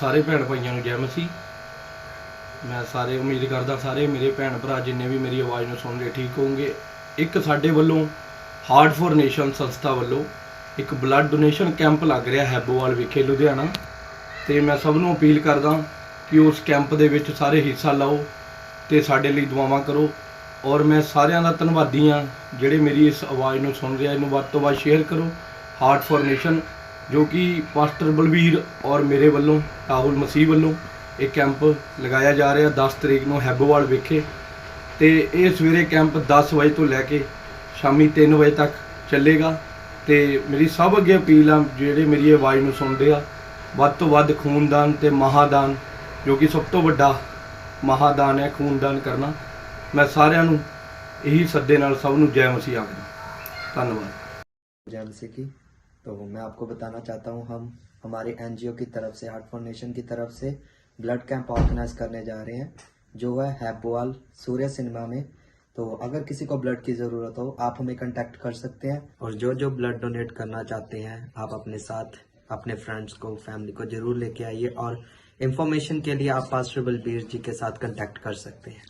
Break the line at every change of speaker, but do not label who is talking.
ਸਾਰੇ ਭੈਣ ਭਾਈਆਂ ਨੂੰ ਜੈ ਮਸੀਹ ਮੈਂ ਸਾਰੇ ਉਮੀਦ ਕਰਦਾ ਸਾਰੇ ਮੇਰੇ ਭੈਣ ਭਰਾ ਜਿੰਨੇ ਵੀ ਮੇਰੀ ਆਵਾਜ਼ ਨੂੰ ਸੁਣਦੇ ਠੀਕ ਹੋਣਗੇ। ਇੱਕ ਸਾਡੇ ਵੱਲੋਂ ਹਾਰਟ ਫॉर ਨੇਸ਼ਨ ਸੰਸਥਾ ਵੱਲੋਂ ਇੱਕ ਬਲੱਡ ਡੋਨੇਸ਼ਨ ਕੈਂਪ ਲੱਗ ਰਿਹਾ ਹੈਬੋਵਾਲ ਵਿਖੇ ਲੁਧਿਆਣਾ। ਤੇ ਮੈਂ ਸਭ ਨੂੰ ਅਪੀਲ ਕਰਦਾ ਕਿ ਉਸ ਕੈਂਪ ਦੇ ਵਿੱਚ ਸਾਰੇ ਹਿੱਸਾ ਲਓ ਤੇ ਸਾਡੇ ਲਈ ਦੁਆਵਾਂ ਕਰੋ। ਔਰ ਮੈਂ ਸਾਰਿਆਂ ਦਾ ਧੰਨਵਾਦੀ ਹਾਂ ਜਿਹੜੇ ਮੇਰੀ ਇਸ ਆਵਾਜ਼ ਨੂੰ ਸੁਣ ਰਿਹਾ। ਇਹਨੂੰ ਵੱਧ ਤੋਂ ਵੱਧ ਸ਼ੇਅਰ ਕਰੋ। ਹਾਰਟ ਫॉर ਨੇਸ਼ਨ ਜੋ ਕਿ ਪਾਸਟਰ ਬਲਬੀਰ ਔਰ ਮੇਰੇ ਵੱਲੋਂ, ਰਾਹੁਲ ਮਸੀਹ ਵੱਲੋਂ ਇਹ ਕੈਂਪ ਲਗਾਇਆ ਜਾ ਰਿਹਾ 10 ਤਰੀਕ ਨੂੰ ਹੈਬੋਵਾਲ ਵਿਖੇ ਤੇ ਇਹ ਸਵੇਰੇ ਕੈਂਪ 10 ਵਜੇ ਤੋਂ ਲੈ ਕੇ ਸ਼ਾਮੀ 3 ਵਜੇ ਤੱਕ ਚੱਲੇਗਾ ਤੇ ਮੇਰੀ ਸਭ ਅੱਗੇ ਅਪੀਲ ਆ, ਜਿਹੜੇ ਮੇਰੀ ਆਵਾਜ਼ ਨੂੰ ਸੁਣਦੇ ਆ, ਵੱਧ ਤੋਂ ਵੱਧ ਖੂਨਦਾਨ ਤੇ ਮਹਾਦਾਨ, ਜੋ ਕਿ ਸਭ ਤੋਂ ਵੱਡਾ ਮਹਾਦਾਨ ਹੈ ਖੂਨਦਾਨ ਕਰਨਾ, ਮੈਂ ਸਾਰਿਆਂ ਨੂੰ ਇਹੀ ਸੱਦੇ ਨਾਲ ਸਭ ਨੂੰ ਜੈ ਮਸੀਹ ਆਖਦਾ। ਧੰਨਵਾਦ।
ਜੈ ਮਸੀਹ ਕੀ? तो मैं आपको बताना चाहता हूँ, हम हमारे एनजीओ की तरफ़ से हार्ट फाउंडेशन की तरफ़ से ब्लड कैंप ऑर्गेनाइज करने जा रहे हैं, जो है हैबोवाल सूर्य सिनेमा में। तो अगर किसी को ब्लड की ज़रूरत हो, आप हमें कांटेक्ट कर सकते हैं। और जो जो ब्लड डोनेट करना चाहते हैं, आप अपने साथ, अपने फ्रेंड्स को फैमिली को ज़रूर लेके आइए और इन्फॉर्मेशन के लिए आप पास्टर बलबीर जी के साथ कांटेक्ट कर सकते हैं।